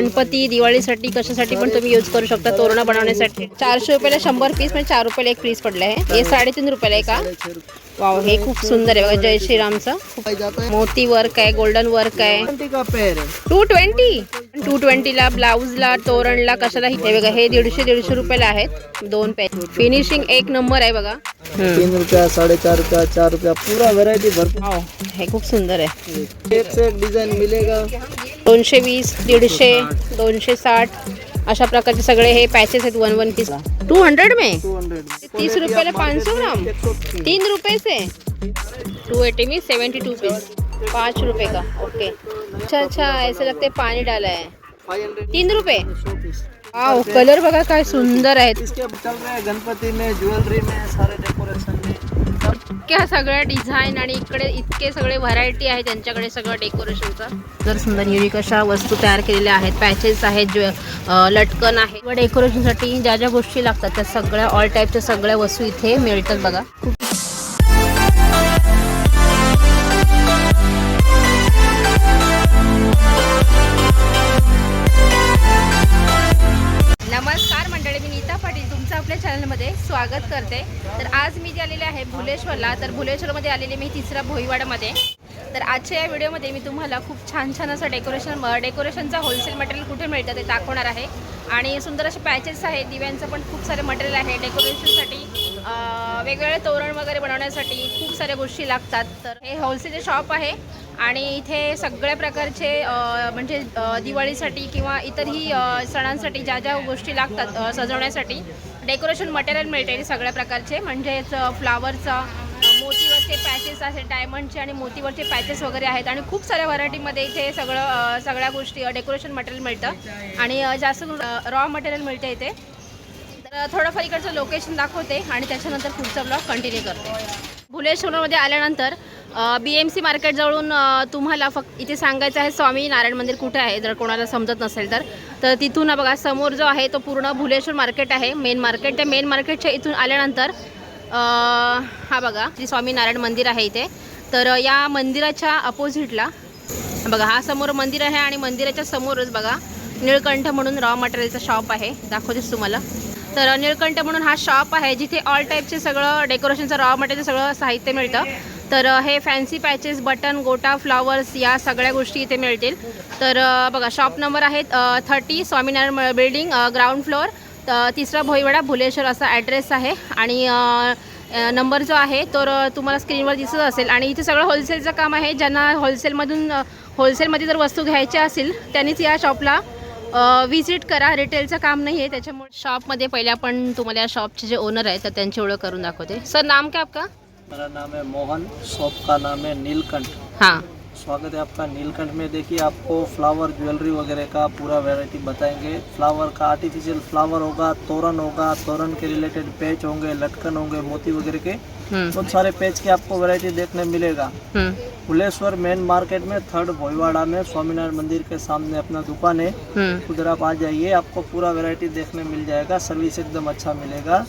गणपती दिवाळीसाठी कशासाठी पण तुम्ही यूज करू शकता तोरणा बनवण्यासाठी. चारशे रुपयाला शंभर पीस म्हणजे चार रुपयाला एक पीस पडलं आहे हे साडेतीन रुपयाला आहे का? वाव हे खूप सुंदर आहे बघा जय श्रीरामचं. मोती वर्क आहे गोल्डन वर्क आहे. ट्वेंटी पेयर है टू ट्वेंटी टू ट्वेंटीला ब्लाऊजला तोरणला कशाला हे बघा हे दीडशे दीडशे रुपयाला आहेत दोन पॅच फिनिशिंग एक नंबर आहे बघा. तीन रुपया साढ़े चार रुपया चार रुपया पूरा वैरायटी भरपूर. हे खूप सुंदर आहे. मिलेगा. दोनशे वीस दीडशे दोनशे साठ. अशा प्रकारचे सगळे हे पॅचेस आहेत one one piece two hundred में? तीस रुपये पाँच सौ ग्राम? तीन रुपये से टू एटी में सेवेंटी टू पीस पाँच रुपये का? ओके. अच्छा अच्छा ऐसे लगते हैं पानी डाला है. तीन रुपये? वाव कलर बघा काय सुंदर आहेत. हैं गणपति में ज्वेलरी में सारे डेकोरेशन में. इतक्या सगळ्या डिझाईन आणि इकडे इतके सगळे व्हरायटी आहे त्यांच्याकडे सगळं डेकोरेशनचं जर सुंदर युनिक अशा वस्तू तयार केलेल्या आहेत पॅचेस आहेत जे लटकन आहे. व डेकोरेशनसाठी ज्या ज्या गोष्टी लागतात त्या सगळ्या ऑल टाईपच्या सगळ्या वस्तू इथे मिळतात बघा. भुलेश्वरला तर भुलेश्वरमध्ये आलेले मी तिसरा भोईवाडामध्ये तर आजच्या या व्हिडिओमध्ये मी तुम्हाला खूप छान छान असं डेकोरेशन डेकोरेशनचं होलसेल मटेरियल कुठे मिळतं ते दाखवणार आहे. आणि सुंदर असे पॅचेस आहेत दिव्यांचं पण खूप सारे मटेरियल आहे. डेकोरेशनसाठी वेगवेगळे तोरण वगैरे बनवण्यासाठी खूप साऱ्या गोष्टी लागतात. तर हे होलसेलचे शॉप आहे. आणि इथे सगळ्या प्रकारचे म्हणजे दिवाळीसाठी किंवा इतरही सणांसाठी ज्या ज्या गोष्टी लागतात सजवण्यासाठी डेकोरेशन मटेरियल मिळते सगळ्या प्रकारचे. म्हणजेच अ, फ्लावरचा अ, पॅचेस आहेत डायमंडचे आणि मोतीवरचे पॅचेस वगैरे आहेत. आणि खूप साऱ्या व्हरायटीमध्ये इथे सगळं सगळ्या गोष्टी डेकोरेशन मटेरियल मिळतं. आणि जास्त रॉ मटेरियल मिळते इथे. तर थोडंफार इकडचं लोकेशन दाखवते आणि त्याच्यानंतर पुढचा ब्लॉग कंटिन्यू करते. भुलेश्वरमध्ये आल्यानंतर बी एम सी मार्केटजवळून तुम्हाला फक्त इथे सांगायचं आहे स्वामी नारायण मंदिर कुठे आहे? जर कोणाला समजत नसेल तर. तर तिथून बघा समोर जो आहे तो पूर्ण भुलेश्वर मार्केट आहे. मेन मार्केट त्या मेन मार्केटच्या इथून आल्यानंतर हा बघा श्री स्वामीनारायण मंदिर आहे इथे. तर या मंदिराच्या अपोजिटला बघा हा समोर मंदिर आहे आणि मंदिराच्या समोरच बघा निळकंठ म्हणून रॉ मटेरियलचा शॉप आहे. दाखवतेच तुम्हाला. तर निळकंठ म्हणून हा शॉप आहे जिथे ऑल टाईपचे सगळं डेकोरेशनचं रॉ मटेरियल सगळं साहित्य मिळतं. तर हे फॅन्सी पॅचेस बटन गोटा फ्लावर्स या सगळ्या गोष्टी इथे मिळतील. तर बघा शॉप नंबर आहेत thirty Swaminarayan building ground floor अ, तिसरा भोईवाडा भुलेश्वर असा ॲड्रेस आहे. आणि नंबर जो आहे तो र- तुम्हाला स्क्रीनवर दिसत असेल. आणि इथे सगळं होलसेलचं काम आहे. ज्यांना होलसेलमधून होलसेलमध्ये जर वस्तू घ्यायच्या असतील त्यांनीच या शॉपला विजिट करा. रिटेलचं काम नाही आहे त्याच्यामुळे शॉपमध्ये पहिले आपण तुम्हाला या शॉपचे जे ओनर आहेत तर त्यांची ओळख करून दाखवते. सर नाम क्या आपका? मेरा नाम है मोहन. शॉप का नाम है नीलकंठ. हाँ. स्वागत है आपका नीलकंठ में। देखिए आपको फ्लावर ज्वेलरी वगैरह का पूरा वैरायटी बताएँगे। फ्लावर का आर्टिफिशियल फ्लावर होगा तोरण होगा तोरण के रिलेटेड पैच होंगे लटकन होंगे मोती वगैरह के। हम्म, बहुत सारे पैच की आपको वैरायटी देखने मिलेगा। फुलेश्वर मेन मार्केट में थर्ड भोईवाड़ा में स्वामीनारायण मंदिर के सामने अपना दुकान है। हम्म, उधर आप आ जाइए आपको पूरा वैरायटी देखने मिल जाएगा। सर्विस एकदम अच्छा मिलेगा।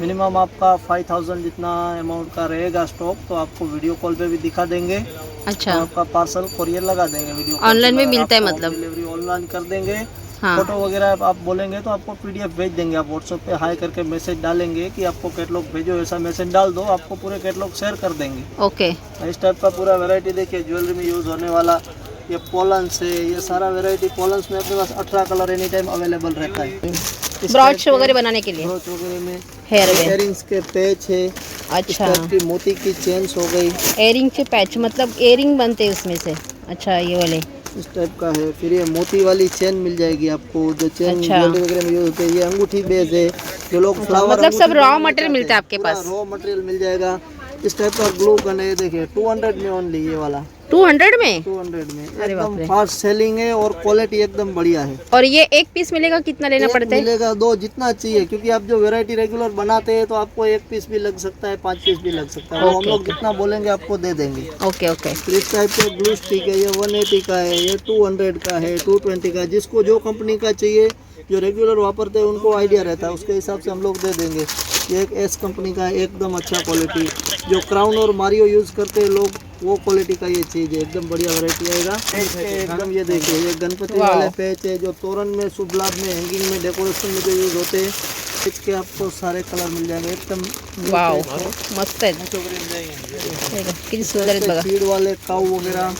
मिनिमम आपका फाइव थाउज़ेंड जितना अमाउंट का रहेगा स्टॉक तो आपको वीडियो कॉल पे भी दिखा देंगे। अच्छा। आपका पार्सल कोरियर लगा देंगे वीडियो Online में मिलता है मतलब? डिलीवरी ऑनलाइन कर देंगे। हाँ। फ़ोटो वगैरह आप- बोलेंगे तो आपको पीडीएफ भेज देंगे। आप व्हाट्सएप पे हाई करके मैसेज डालेंगे कि आपको कैटलॉग भेजो ऐसा मैसेज डाल दो आपको पूरे कैटलॉग शेयर कर देंगे। ओके इस टाइप का पूरा वेरायटी देखिए ज्वेलरी में यूज़ होने वाला ये पोलन्स है ये सारा वेरायटी पोलन्स में अपने पास अठारह कलर एनी टाइम अवेलेबल रहता है। ब्रॉच वगैरह बनाने के लिए। ब्रोच वगैरह में हेयर इयरिंग्स के पैच है अच्छा। की मोती की चेन्स हो गई। एयरिंग के पैच मतलब एयरिंग बनते हैं उसमें से। अच्छा ये वाले। इस टाइप का है फिर ये मोती वाली चेन मिल जाएगी आपको जो चेन अच्छा। वगैरह में यूज़ होते हैं ये अंगूठी बेस है जो लोग फ्लावर मतलब सब रॉ मटेरियल मिलता है आपके पास? रॉ मटेरियल मिल जाएगा। इस टाइप का ग्लू गन है देखिए 200 में ओनली ये वाला। टू हंड्रेड में? 200 में। अरे बाप एकदम रे। फास्ट सेलिंग है और क्वालिटी एकदम बढ़िया है। और ये एक पीस मिलेगा कितना लेना पड़ता है? मिलेगा दो जितना चाहिए क्योंकि आप जो वेरायटी रेगुलर बनाते हैं तो आपको एक पीस भी लग सकता है पाँच पीस भी लग सकता है। हम लोग जितना बोलेंगे आपको दे देंगे। ओके ओके इस टाइप के ग्लू स्टिक है ये 180 का है ये 200 का है 220 का जिसको जो कंपनी का चाहिए जो रेगुलर वापरते हैं उनको आइडिया रहता है। उसके हिसाब से हम लोग दे देंगे। ये एक एस कंपनी का है एकदम अच्छा क्वालिटी जो क्राउन और मारियो यूज़ करते हैं लोग वो क्वालिटी का ये चीज़ है एकदम बढ़िया वैरायटी आएगा। एकदम ये देखिए ये गणपति। वाले पैच है जो तोरण में शुभ लाभ में हैंगिंग में डेकोरेशन में जो यूज़ होते हैं इसके आपको सारे कलर मिल जाएँगे एकदम मस्त है। हे। वाले काऊ वगैरह।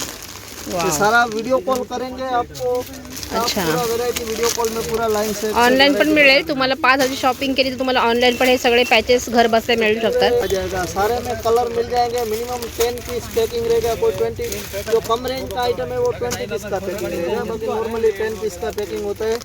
सारा वीडियो कॉल करेंगे आपको। आप अच्छा। वीडियो कॉल में पूरा लाइन ऑनलाईन पण मिळेल. तुम्हाला पाच हज़ार शॉपिंग केली तर तुम्हाला ऑनलाईन पण हे सगळे पॅचेस घर बसल्या मिळू शकतात. आ सारे में कलर मिल जाएँगे. मिनिमम टेन पीस पैकिंग रहेगा. कोई ट्वेंटी जो कम रेंज का आइटम है वो ट्वेंटी पीस का पैकिंग रहेगा. बाकी नॉर्मली टेन पीस का पैकिंग होता है.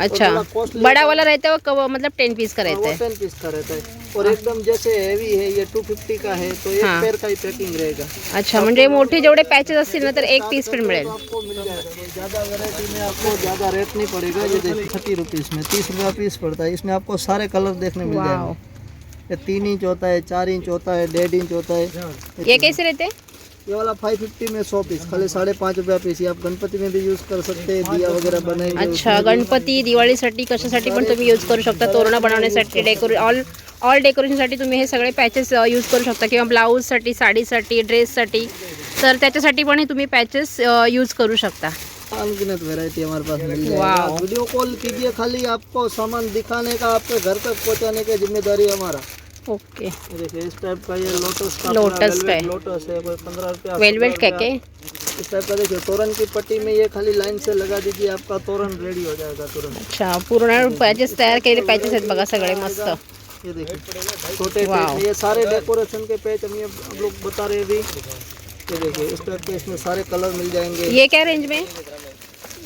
अच्छा. बड़ा वाला रहता है मतलब टेन पीस का रहता है टेन पीस का रहता है. और एकदम जैसे हैवी है ये टू फिफ्टी का है तो एक हाँ। पैर का ही पैकिंग रहेगा। अच्छा म्हणजे मोठे जेवढे पॅचेस असतील ना तर एक पीस पण मिळेल. आपको मिल जाएगा। तो ज़्यादा वैरायटी में आपको ज़्यादा रेट नहीं पड़ेगा ये देखिए थर्टी रुपीज़ में तीस रुपया पीस पड़ता है। इसमें आपको सारे कलर देखने मिल जाएगा जाएँगे। ये तीन इंच होता है चार इंच होता है डेढ़ इंच होता है। ये कैसे रहते हैं? ये वाला 550 में 100 पीस खाली साढ़े पाँच रुपया पीस आप गणपति में भी यूज़ कर सकते हैं दिया वगैरह बनाएँगे अच्छा गणपती दिवाळीसाठी कशासाठी पण तुम्ही यूज़ करू शकता तोरणं बनवण्यासाठी डेकोरे ऑल ऑल डेकोरेशनसाठी तुम्ही हे सगळे पॅचेस यूज़ करू शकता किंवा ब्लाऊजसाठी साडीसाठी ड्रेससाठी तर त्याच्यासाठी पण हे तुम्ही पॅचेस यूज़ करू शकता. अनगिनत वैरायटी हमारे पास मिल जाएगी। वीडियो कॉल कीजिए खाली आपको सामान दिखाने का आपके घर तक पहुँचाने की ज़िम्मेदारी हमारा। ओके। देखिए इस टाइप का ये लोटस का लोटस का लोटस है कोई पंद्रह रुपया वेलवेट 17 काय रुपया। काय इस टाइप का देखिए तोरण की पट्टी में ये खाली लाइन से लगा दीजिए आपका तोरण रेडी हो जाएगा तुरंत। अच्छा पूर्ण पॅचेस तयार केलेले पॅचेस आहेत बघा सगळे मस्त। ये देखिए छोटे ये सारे डेकोरेशन के पेच हम ये हम लोग बता रहे अभी। ये देखिए इस टाइप के इसमें सारे कलर मिल जाएँगे। ये क्या रेंज में?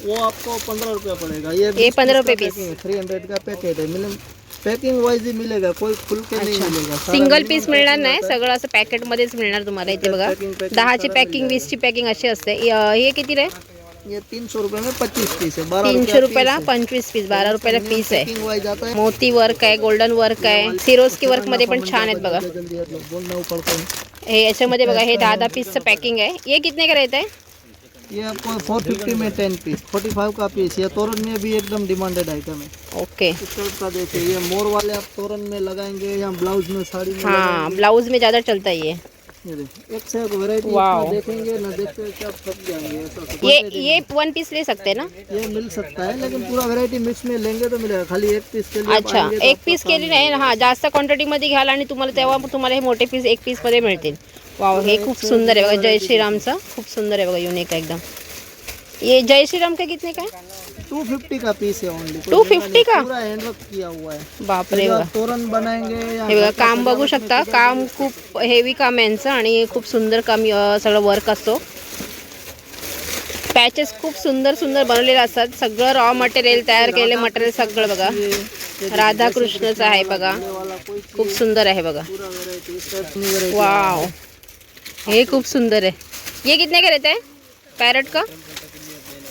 वो आपको पंद्रह रुपया पड़ेगा। ये ये 15 रुपए पीस। थ्री हंड्रेड का पैकेट है मिले पैकिंग वाइज ही मिलेगा कोई खुल के नहीं मिलेगा. सारा सिंगल minimum पीस मिळणार नाही सगळं असं पॅकेटमध्येच मिळणार तुम्हाला इथे बघा. Packing, packing दहाची सारा पॅकिंग वीसची पॅकिंग अशी असते. य- हे किती रे? ये तीन सौ रुपये में पच्चीस पीस है बारह तीनशे रुपयाला पंचवीस पीस बारा रुपयाला पीस आहे. पैकिंग वाइज आता है मोती वर्क आहे गोल्डन वर्क आहे. सिरोस्की वर्कमध्ये पण छान आहेत बघा. जल्दी आप लोग बोलना ऊपर को हे याच्यामध्ये बघा हे दहा दहा पीसचं पॅकिंग आहे. ये कितने का रहता है ये आपको फोर फिफ्टी में टेन पीस फोर्टी फाइव का पीस ये तोरण में भी एकदम डिमांडेड आइटम है। ओके का देखिए ये मोर वाले आप तोरण में लगाएँगे या ब्लाउज में साड़ी में हाँ ब्लाउज में ज़्यादा चलता है ये। एक से एक वैरायटी देखेंगे ना देखते आप थक जाएँगे ये ये वन पीस ले सकते हैं ना? ये मिल सकता है लेकिन पूरा वैरायटी मिक्स में लेंगे तो मिलेगा खाली एक पीस के लिए अच्छा तो एक पीस काम केली नाही हाँ जास्त क्वांटिटीमध्ये घ्याल आणि तुम्हाला तेव्हा तुम्हाला हे मोठे पीस एक पीसमध्ये मिळतील. वाव हे खूप सुंदर आहे बघा जय श्रीरामचं खूप सुंदर आहे बघा युनिक आहे एकदम. ये जय श्रीराम का कितने का है टू फिफ्टी का पीस है ओनली 250 का? पूरा हैंडवर्क किया हुआ है. बाप रे जो तोरण बनाएँगे या हे बघा काम बघू शकता. काम खूप हेवी काम आहे यांचं आणि खूप सुंदर काम सगळं वर्क असतो. पॅचेस खूप सुंदर सुंदर बनवलेले असतात. सगळं रॉ मटेरियल तयार केलेले मटेरियल सगळं बघा. राधाकृष्णचं आहे बघा. वाला कोई खूप सुंदर आहे बघा. की वैरायटी वाव हे खूप सुंदर आहे. ये कितने का रहता है पैरट का?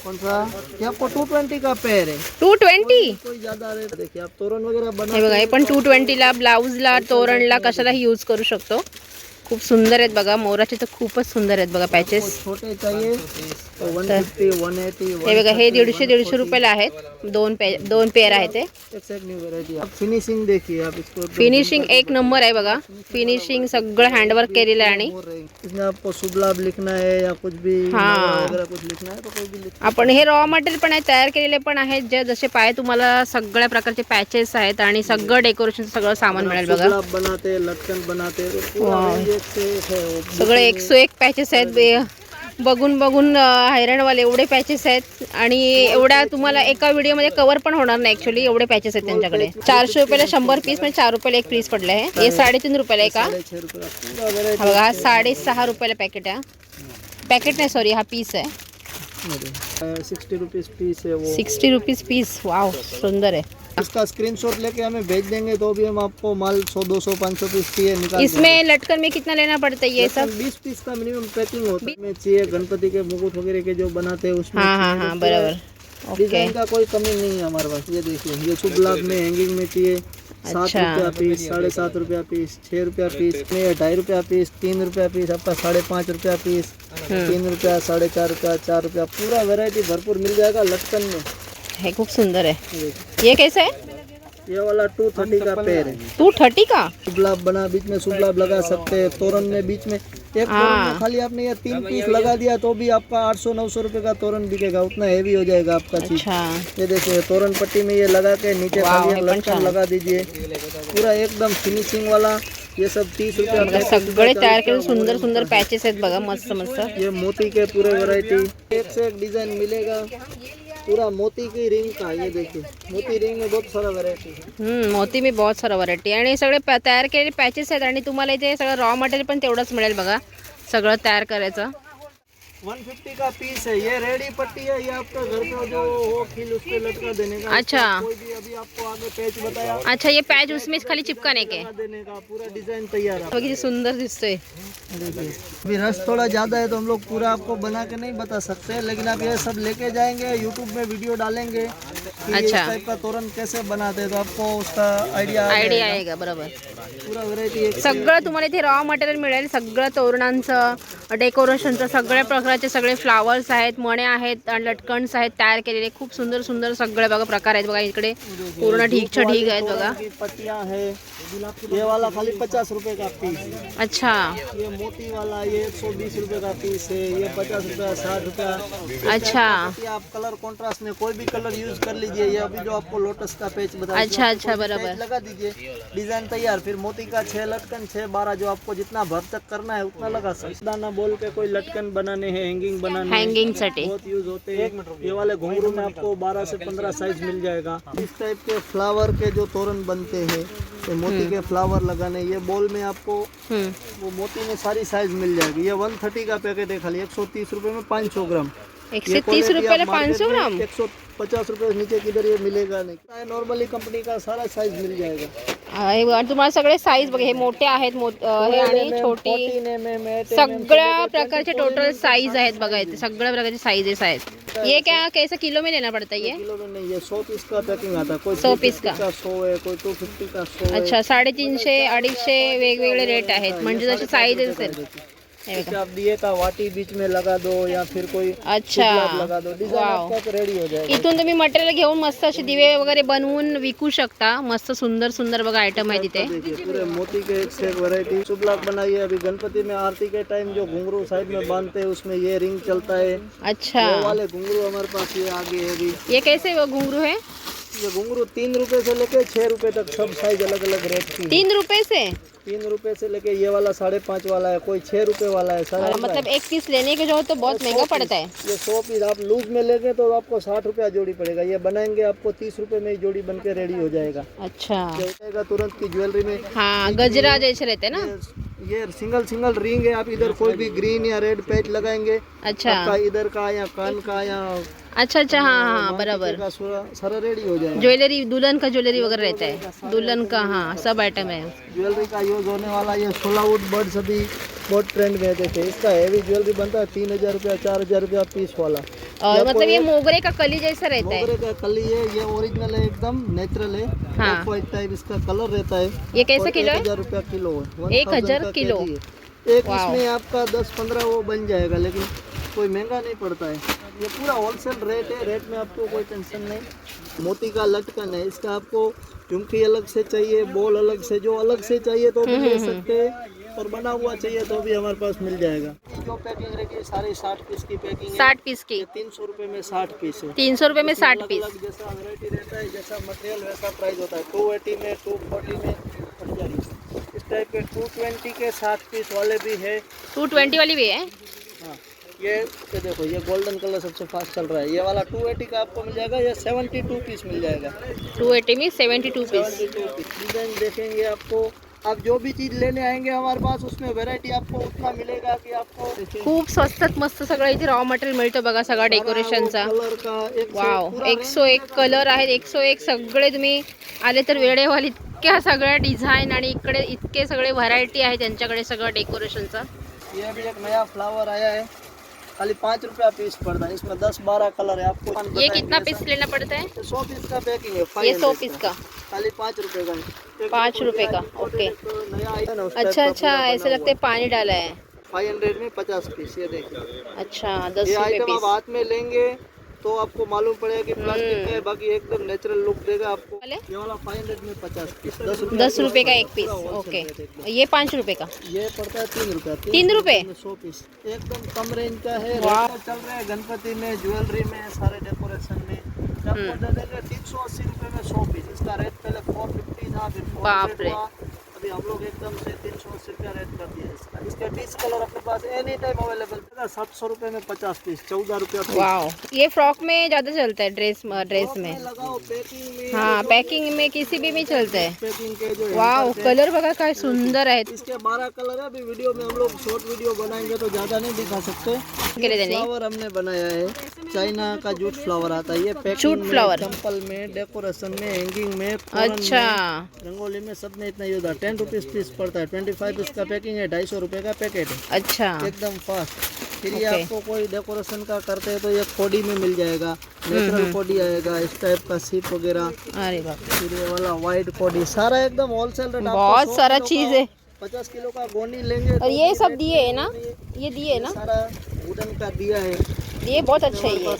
कौन सा ये आपको टू ट्वेंटी का पेयर है टू ट्वेंटी कोई ज्यादा रेट देखिए आप तोरण वगैरह बना हे बघा हे पण टू ट्वेंटीला ब्लाऊजला तोरणला कशालाही यूज करू शकतो. खूप सुंदर आहेत बघा. मोराचे तर खूपच सुंदर आहेत बघा पॅचेस एटी हे बघा हे दीडशे दीडशे रुपयाला आहेत. दोन पे दोन पेअर आहेत ते फिनिशिंग देखिए आप इसको एकदम फिनिशिंग एक नंबर आहे बघा. फिनिशिंग सगळं हँडवर्क केलेलं आहे आणि है हाँ। है आपण हे रॉ मटेरियल पण आहे तयार केलेले पण आहेत. जे जसे पाय तुम्हाला सगळ्या प्रकारचे पॅचेस आहेत आणि सगळं डेकोरेशन सगळं सामान मिळेल बघा. बनाते हैं लटकन बनाते सगळे एक सो एक पॅचेस आहेत. बघून बघून हैराणवाले एवढे पॅचेस आहेत आणि एवढ्या तुम्हाला एका व्हिडिओमध्ये कव्हर पण होणार नाही ऍक्च्युली एवढे पॅचेस आहेत त्यांच्याकडे. चारशे रुपयाला शंभर पीस म्हणजे चार रुपयाला एक पीस पडलं आहे हे साडेतीन रुपयाला आहे का? हा बघा हा साडेसहा रुपयाला पॅकेट आहे. पॅकेट नाही सॉरी हा पीस आहे. Sixty rupees piece sixty rupees piece wow सुंदर आहे. इसका स्क्रीनशॉट लेके हमें भेज देंगे तो भी हम आपको माल सौ दो सौ पाँच सौ पीस चाहिए निकाल इसमें लटकन में कितना लेना पड़ता है ये सब? बीस पीस का मिनिमम पैकिंग होता है चाहिए गणपति के मुकुट वगैरह के जो बनाते हैं उसमें हाँ हाँ हाँ बराबर। डिज़ाइन का कोई कमी नहीं है हमारे पास ये देखिए ये शुभ लाभ में हैंगिंग में चाहिए सात अच्छा। रुपया पीस साढ़े सात रुपया पीस छः रुपया पीस ढाई रुपया पीस तीन रुपया पीस आपका साढ़े पाँच रुपया पीस तीन रुपया साढ़े चार रुपया चार रुपया पूरा वैरायटी भरपूर मिल जाएगा लटकन में। हे खूप सुंदर है। ये कैसा है? ये वाला टू थर्टी का पेड़ है। टू थर्टी का? लाभ बना बीच में लाभ लगा सकते हैं तोरण में बीच में। एक हाँ। तोरण में खाली आपने ये तीन पीस लगा दिया तो भी आपका आठ सौ नौ सौ रुपये का तोरण बिकेगा उतना हैवी हो जाएगा आपका चीज़। अच्छा। ये देखिए तोरण पट्टी में ये लगा के नीचे खाली हे लटकन लगा दीजिए। पूरा एकदम फिनिशिंग वाला ये सब तीस रुपये बघा सगळे तयार केले सुंदर सुंदर पॅचेस आहेत बघा मस्त मस्त ये मोती के पूरे वैरायटी एक से एक डिज़ाइन मिलेगा। पूरा मोती की रिंग का ये देखिए। मोती रिंग में बहुत सारा वैरायटी है। हम्म, मोती मी बहुत सारा व्हरायटी आणि सगळे तयार केलेले पॅचेस आहेत आणि तुम्हाला इथे सगळं रॉ मटेरियल पण तेवढंच मिळेल बघा. सगळं तयार करायचं. 150 का पीस है। ये रेडी पट्टी है। ये आपका घर का जो हो खिल उस पे लटका देने का। अच्छा। कोई भी अभी आपको आगे पैच बताया। अच्छा ये पॅच उसमें खाली चिपकाने के। देने का पूरा डिज़ाइन तैयार है। सुंदर देखिए अभी रस थोड़ा ज़्यादा है तो हम लोग पूरा आपको बना के नहीं बता सकते लेकिन आप ये सब लेके जाएँगे यूट्यूब में वीडियो डालेंगे कि इस अच्छा। टाइप का तोरण कैसे बनाते हैं तो आपको उसका आइडिया आयडिया आहे का बरोबर। पूरा वैरायटी एक सगळं तुम्हाला इथे रॉ मटेरियल मिळेल सगळं तोरणांचं डेकोरेशनचं सगळ्या प्रकारचे सगळे फ्लावर्स आहेत मणे आहेत लटकन्स आहेत तयार केलेले खूप सुंदर सुंदर सगळे बघा प्रकार आहेत बघा इकडे. पूर्ण ठीक ढीक आहेत बघा पटिया है। ये वाला खाली पचास रुपए का पीस अच्छा। ये मोती वाला ये एक सौ बीस रूपए का पीस है ये पचास रुपया साठ रुपया अच्छा। आप कलर कॉन्ट्रास्ट में कोई भी कलर यूज़ कर लीजिए ये अभी जो आपको लोटस का पेज बताया अच्छा अच्छा बराबर। लगा दीजिए डिज़ाइन तैयार फिर मोती का छह लटकन छह बारह जो आपको जितना भर तक करना है उतना लगा सकते दाना बोल के कोई लटकन बनाने हैं हैंगिंग बनाने हैं, हँगिंग साठी बहुत यूज़ होते हैं। ये वाले घुंघरू में आपको 12 से 15 साइज़ मिल जाएगा। इस टाइप के फ्लावर के जो तोरण बनते हैं ये मोती के फ्लावर लगाने ये बॉल में आपको हम्म. वो मोती में सारी साइज़ मिल जाएगी। ये 130 का पैकेट है खाली एक सौ तीस रूपए में 500 ग्राम। एक सौ तीस रूपए पाँच सौ ग्राम? एक सौ पचास रुपये नीचे किधर ये मिलेगा नहीं। नॉर्मली कंपनी का सारा साइज़ मिल जाएगा। हा, हे आणि तुम्हाला सगळे साईज बघा हे मोठे आहेत मोठ- अं, हे आणि छोटी। 14 8 सगळ्या प्रकारचे टोटल साईज आहेत बघा इथे सगळ्या प्रकारचे आहेत. ये क्या कैसे किलो में लेना पड़ता है ये? किलो में नहीं ये सौ पीस का पैकिंग आता है। कोई 100 पीस 350 का सौ है कोई टू फिफ्टी का सौ अच्छा साडेतीनशे अडीचशे वेगवेगळे रेट आहेत. म्हणजे जसे साईज असेल हे. आप दिए का वाटी बीच में लगा दो या फिर कोई अच्छा। लगा दो। डिज़ाइन. आपका रेडी हो जाएगा। इथून तुम्ही मटेरियल घेऊन मस्त असे दिवे वगैरे बनवून विकू शकता. मस्त सुंदर सुंदर बघा आयटम आहे तिथे. पूरे मोती के एक से वैरायटी शुभ लाख बनाइए। अभी गणपति में आरती के टाइम जो घुंघरू साइड में बांधते हैं उसमें ये रिंग चलता है। अच्छा। वाले घुंघरू हमारे पास ये आगे है अभी ये कैसे वो घुंगरू है? ये घुंघरू तीन रुपए से लेके छह रुपए तक सब साइज़ अलग अलग रेट की तीन रुपए से? तीन रुपए से लेके ये वाला साढ़े पाँच वाला है कोई छह रुपए वाला है सारा मतलब एक पीस लेने के जो तो बहुत महँगा पड़ता है। ये सौ पीस आप लूज में लेंगे तो आपको साठ रुपया जोड़ी पड़ेगा। ये बनाएँगे आपको तीस रुपए में ही जोड़ी बन के रेडी हो जाएगा। अच्छा। तुरंत की ज्वेलरी में। हाँ गजरा जैसे रहते ना। ये सिंगल सिंगल रिंग है आप इधर कोई भी ग्रीन या रेड पैच लगाएँगे अच्छा। आपका इधर का या कान का या अच्छा अच्छा हाँ हाँ बराबर। सारा सारा रेडी हो जाएगा। ज्वेलरी दुल्हन का ज्वेलरी वगैरह रहता है। दुल्हन का हाँ सब आइटम है। ज्वेलरी का यूज़ होने वाला ये सोलह वुड बर्ड्स अभी बहुत ट्रेंड में देखे इसका हैवी ज्वेलरी बनता है तीन हज़ार रुपया चार हज़ार रुपया पीस वाला। और मतलब ये मोगरे का कली जैसा रहता है। मोगरे का कली है ये ओरिजिनल है एकदम नेचुरल है। हाँ। टाइप इसका कलर रहता है। ये कैसे किलो एक है? हज़ार रुपया किलो है। एक हज़ार किलो? एक। इसमें आपका दस पंद्रह वो बन जाएगा लेकिन कोई महँगा नहीं पड़ता है। ये पूरा होलसेल रेट है रेट में आपको कोई टेंशन नहीं। मोती का लटकन है इसका आपको झुमकी अलग से चाहिए बॉल अलग से जो अलग से चाहिए तो भी ले सकते हैं और बना हुआ चाहिए तो भी हमारे पास मिल जाएगा। जो पैकिंग रहेगी सारी साठ पीस की पैकिंग साठ पीस की। तीन सौ रुपये में साठ पीस है। तीन सौ रुपये में साठ पीस जैसा वैरायटी रहता है जैसा मटेरियल वैसा प्राइस होता है। टू एटी में टू फोर्टी में इस टाइप के टू ट्वेंटी के साठ पीस वाले भी है। टू ट्वेंटी वाली भी है हाँ। ये ये देखो ये गोल्डन कलर सबसे फास्ट चल रहा है। ये वाला टू एटी का आपको मिल जाएगा ये सेवेंटी टू पीस मिल जाएगा। टू एटी में सेवेंटी टू पीस डिजाइन देखेंगे आपको। आप जो भी चीज़ लेने आएंगे हमारे पास उसमें वैरायटी आपको उतना मिलेगा कि आपको खूप स्वस्तात मस्त सगळं इथे रॉ मटेरियल मिळतं बघा सगळा डेकोरेशनचा कलर का एक वाव एक सो एक कलर आहेत एक सो एक सगळे तुम्ही आले तर वेळेवाल इतक्या सगळ्या डिझाईन आणि इकडे इतके सगळे व्हरायटी आहे त्यांच्याकडे सगळं डेकोरेशनचं ये अभी एक नया फ्लावर आया है खाली पाँच रुपया पीस पड़ता है इसमें दस बारह कलर है आपको ये कितना पीस लेना पड़ता है? सौ पीस का पैकिंग है ये सौ पीस का। खाली पाँच रुपए का है। पाँच रुपए का, ओके। अच्छा अच्छा ऐसे लगता है पानी डाला है। फाइव हंड्रेड में पचास पीस ये देखिए। अच्छा दस रुपये आइटम आप हाथ में लेंगे तो आपको मालूम पड़ेगा कि प्लास्टिक का है बाकी एकदम नेचुरल लुक देगा आपको। ये वाला फाइव हंड्रेड में पचास पीस दस रुपये दस रुपये का एक पीस ओके। ये पाँच रुपये का? ये पड़ता है तीन रुपया तीन रुपए? सौ पीस एकदम कम रेंज का है। चल रहा है गणपति में ज्वेलरी में सारे डेकोरेशन में। हम्म। तीन सौ अस्सी रुपये में सौ पीस इसका रेट पहले फोर फिफ्टी था बाप 400 रे। अभी हम लोग एकदम से तीन सौ अस्सी रुपया रेट कर दिया इसका। इसके बीस कलर अपने पास एनी टाइम अवेलेबल सात सौ रुपये में पचास पीस चौदह रुपया वाओ ये फ्रॉक में ज़्यादा चलता है ड्रेस ड्रेस में। लगाओ पैकिंग में हाँ पैकिंग में किसी भी में चलता है। पैकिंग के जो वाव कलर बघा काय सुंदर है। इसके बारह कलर है अभी वीडियो में हम लोग शॉर्ट वीडियो बनाएँगे तो ज़्यादा नहीं दिखा सकते। फ्लावर हमने बनाया है। चाइना का जूट फ्लावर आता है। ये पैकिंग फ्लावर। चंपल में डेकोरेशन में हैंगिंग में अच्छा में, रंगोली में सब में इतना यूज़ है टेन रुपीज़ पीस पड़ता है। ट्वेंटी फाइव पीस का पैकिंग है ढाई सौ रुपये का पैकेट है। अच्छा। एकदम फास्ट फिर ये. आपको कोई डेकोरेशन का करते हैं तो ये कोडी में मिल जाएगा। नेचुरल कोडी आएगा इस टाइप का सीप वगैरह। अरे फिर ये वाला व्हाइट कोडी सारा एकदम होलसेल रेट बहुत सारा चीज़ है। पचास किलो का गोनी लेंगे और ये सब दिए है ना? ये दिए है ना? सारा वुडन का दिया है। ये बहुत अच्छा है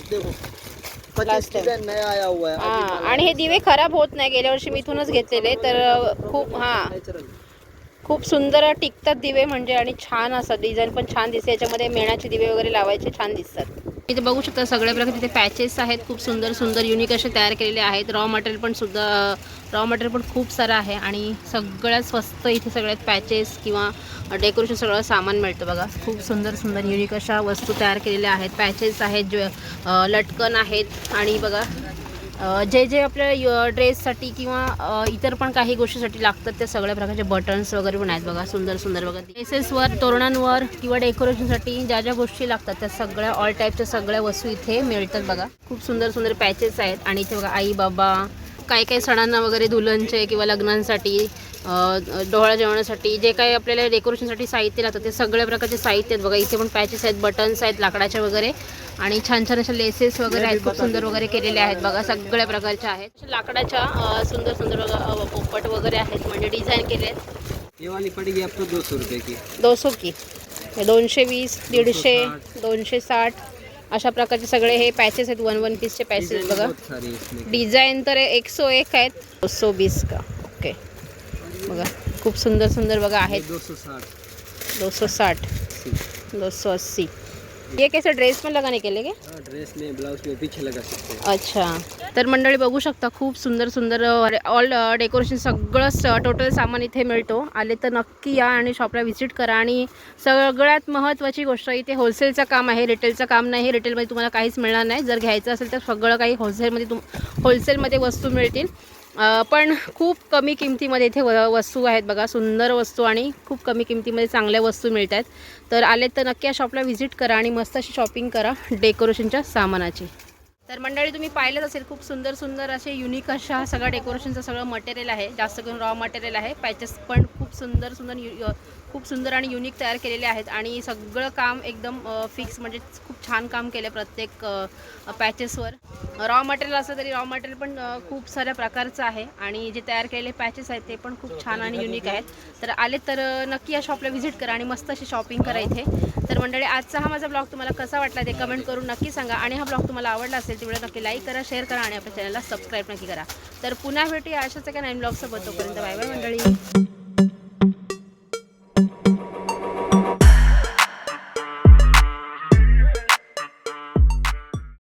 पच्चीस नया आया हुआ है। हा आणि हे दिवे खराब होत नाही गेल्या वर्षी मी इथूनच घेतलेले तर खूप हा नेचुरल खूप सुंदर टिकतात दिवे म्हणजे आणि छान असतात डिझाईन पण छान दिसते याच्यामध्ये मेणाचे दिवे वगैरे लावायचे छान दिसतात. इथे बघू शकता सगळ्या प्रकारचे तिथे पॅचेस आहेत. खूप सुंदर सुंदर युनिक असे तयार केलेले आहेत. रॉ मटेरियल पण सुद्धा रॉ मटेरियल पण खूप सारं आहे आणि सगळ्यात स्वस्त इथे सगळ्यात पॅचेस किंवा डेकोरेशन सगळं सामान मिळतं बघा. खूप सुंदर सुंदर युनिक अशा वस्तू तयार केलेल्या आहेत. पॅचेस आहेत ज्वे लटकन आहेत आणि बघा जे जे आपल्या ड्रेससाठी किंवा इतर पण काही गोष्टीसाठी लागतात त्या सगळ्या प्रकारचे बटन्स वगैरे पण आहेत बघा सुंदर सुंदर बघा. ड्रेसेसवर तोरणांवर किंवा डेकोरेशनसाठी ज्या ज्या गोष्टी लागतात त्या सगळ्या ऑल टाईपच्या सगळ्या वस्तू इथे मिळतात बघा. खूप सुंदर सुंदर पॅचेस आहेत आणि इथे बघा आई बाबा काही काही सणांना वगैरे धुलनचे किंवा लग्नांसाठी डोहाळ्या जेवणासाठी जे काही आपल्याला डेकोरेशनसाठी साहित्य लागतं ते सगळ्या प्रकारचे साहित्य आहेत बघा. इथे पण पॅचेस आहेत बटन्स आहेत लाकडाचे वगैरे. आणि छान छान अशा लेसेस वगैरे आहेत खूप सुंदर वगैरे केलेले आहेत बघा. सगळ्या प्रकारच्या आहेत. लाकडाच्या सुंदर सुंदर पोपट वगैरे आहेत म्हणजे डिझाईन केले आहेत दो सौ की. दोनशे वीस दीडशे दोनशे साठ. अशा प्रकारचे सगळे हे पॅचेस आहेत वन वन पीसचे पॅचेस बघा. डिझाईन तर एक सो एक आहेत. सौ बीस का? बघा खूप सुंदर सुंदर बघा आहेत. दो सौ साठ. दो सौ अस्सी. ये कैसे ड्रेस में लगाने के लिए क्या हाँ ड्रेस में ब्लाउज में पीछे लगा सकते हैं। अच्छा. तर मंडळी बघू शकता खूप सुंदर सुंदर ऑल डेकोरेशन सगळं टोटल सामान इथे मिळतो. आले तर नक्की या आणि शॉपला व्हिजिट करा. आणि सगळ्यात महत्त्वाची गोष्ट इथे होलसेलचं काम आहे रिटेलचं काम नाही रिटेलमध्ये तुम्हाला काहीच मिळणार नाही. जर घ्यायचं असेल तर सगळं काही होलसेलमध्ये तुम होलसेलमध्ये वस्तू मिळतील. पण खूप कमी किमतीमध्ये इथे व वस्तू आहेत बघा सुंदर वस्तू आणि खूप कमी किमतीमध्ये चांगल्या वस्तू मिळत आहेत तर आले तर नक्की या शॉपला व्हिजिट करा आणि मस्त अशी शॉपिंग करा डेकोरेशनच्या सामानाची. तर मंडळी तुम्ही पाहिलंच असेल खूप सुंदर सुंदर असे युनिक अशा सगळं डेकोरेशनचं सगळं मटेरियल आहे. जास्त करून रॉ मटेरियल आहे. पॅचेस पण खूप सुंदर सुंदर यु- खूप सुंदर आणि युनिक तयार केलेले आहेत आणि सगळं काम एकदम फिक्स म्हणजे खूप छान काम केलं प्रत्येक पॅचेसवर रॉ मटेरियल असलं तरी रॉ मटेरियल पण खूप साऱ्या प्रकारचं आहे आणि जे तयार केलेले पॅचेस आहेत ते पण खूप छान आणि युनिक आहेत. तर आले तर नक्की या शॉपला व्हिजिट करा आणि मस्त अशी शॉपिंग करा इथे. तर मंडळी आजचा हा माझा ब्लॉग तुम्हाला कसा वाटला ते कमेंट करून नक्की सांगा आणि हा ब्लॉग तुम्हाला आवडला असेल तेवढं नक्की लाईक करा शेअर करा आणि आपल्या चॅनलला सबस्क्राईब नक्की करा. तर पुन्हा भेटूया अशाच एका नवीन ब्लॉगसोबत तोपर्यंत बाय बाय मंडळी.